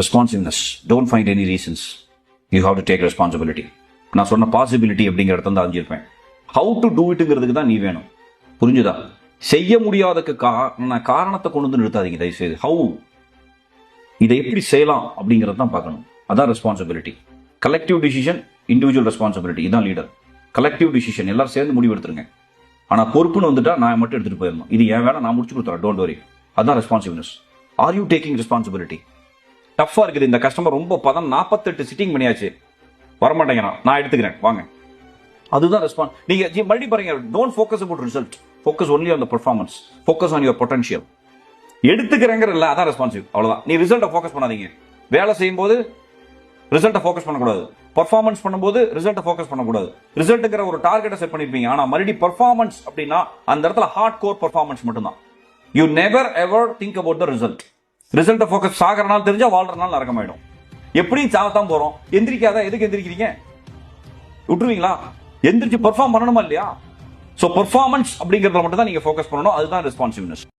Responsiveness don't find any reasons you have to take responsibility நான் சொன்ன possibility அப்படிங்கிற இடத்துல தான் அறிஞ்சிருப்பேன். ஹவு டு டூ இட்டுங்கிறதுக்கு தான் நீ வேணும். புரிஞ்சுதா? செய்ய முடியாதக்கு காரண காரணத்தை கொண்டு வந்து நிறுத்தாதீங்க தயவுசெய்து. ஹவு இதை எப்படி செய்யலாம் அப்படிங்கிறது தான் பார்க்கணும். அதான் responsibility collective decision individual responsibility இதான் லீடர் கலெக்டிவ் டிசிஷன் எல்லாரும் சேர்ந்து முடிவு எடுத்துருங்க. ஆனால் பொறுப்புன்னு வந்துட்டா நான் மட்டும் எடுத்துகிட்டு போயிடணும். இது என் வேலை நான் முடிச்சு கொடுத்துறேன். டோன்ட் வரி அதான் responsibleness are you taking responsibility டஃப்பாக இருக்குது. இந்த கஸ்டமர் ரொம்ப பதம் நாற்பத்தெட்டு சிட்டிங் பண்ணியாச்சு. வரமாட்டேங்கிறான். நான் எடுத்துக்கிறேன். வாங்க. அதுதான் ரெஸ்பான்ஸ் நீங்கள் ஜி, மறுபடியும் பாருங்க. Don't focus about result focus only on the performance focus on your potential எடுத்துக்கிறேங்கிற இல்லை அதான் ரெஸ்பான்சிவ் அவ்வளோதான் நீ ரிசல்ட்டை ஃபோக்கஸ் பண்ணாதீங்க. வேலை செய்யும்போது ரிசல்ட்டை ஃபோக்கஸ் பண்ணக்கூடாது. பர்ஃபார்மன்ஸ் பண்ணும்போது ரிசல்ட்டை ஃபோக்கஸ் பண்ணக்கூடாது. ரிசல்ட்டுங்கிற ஒரு டார்கெட்டை செட் பண்ணிருப்பீங்க. ஆனால் மறுபடியும் பர்ஃபார்மன்ஸ் அப்படின்னா அந்த இடத்துல ஹார்ட் கோர் பர்ஃபார்மன்ஸ் மட்டும்தான். You never ever think about the result ரிசல்ட்டை ஃபோக்கஸ் சாகிற நாள் தெரிஞ்சா வாழ்கிற நாள் நரகமாயிடும். எப்படியும் சாகத்தான் போகிறோம் எந்திரிக்காத எதுக்கு எந்திரிக்கிறீங்க? விட்டுருவீங்களா? எந்திரிச்சு பெர்ஃபார்ம் பண்ணணுமா இல்லையா? ஸோ பெர்ஃபார்மன்ஸ் அப்படிங்கிறத மட்டும் தான் நீங்கள் ஃபோக்கஸ் பண்ணணும். அதுதான் ரெஸ்பான்சிவ்னஸ்